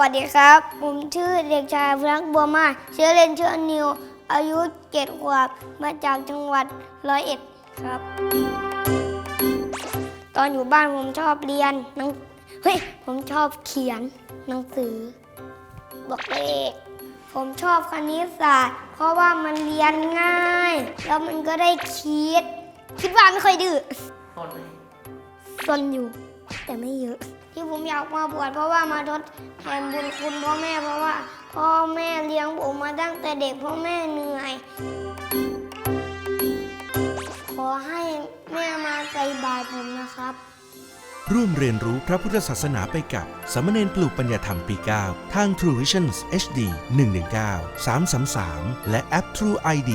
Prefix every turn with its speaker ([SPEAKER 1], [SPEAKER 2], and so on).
[SPEAKER 1] วัสดีครับ ผมชื่อเด็กชายพลักบัวมาชื่อเล่นชื่อนิว อายุเจ็ดขวบ มาจากจังหวัดร้อยเอ็ดครับ ตอนอยู่บ้านผมชอบเรียนหนังเฮ้ย ผมชอบเขียนหนังสือ บอกเลขผมชอบคณิตศาสตร์ เพราะว่ามันเรียนง่าย แล้วมันก็ได้คิด คิดว่าไม่ค่อยดื้อ
[SPEAKER 2] โทษไหม
[SPEAKER 1] ซนอยู่ แต่ไม่เยอะ ที่ผมอยากมาบวชเพราะว่ามาทดแทนบุญคุณพ่อแม่เพราะว่า พ่อแม่เลี้ยงผมมาตั้งแต่เด็กพ่อแม่เหนื่อย ขอให้แม่มาใส่บาตรผมนะครับ
[SPEAKER 3] ร่วมเรียนรู้พระพุทธศาสนาไปกับสามเณรปลูกปัญญาธรรมปี 9 ทาง True Visions HD 119 333 และแอป True ID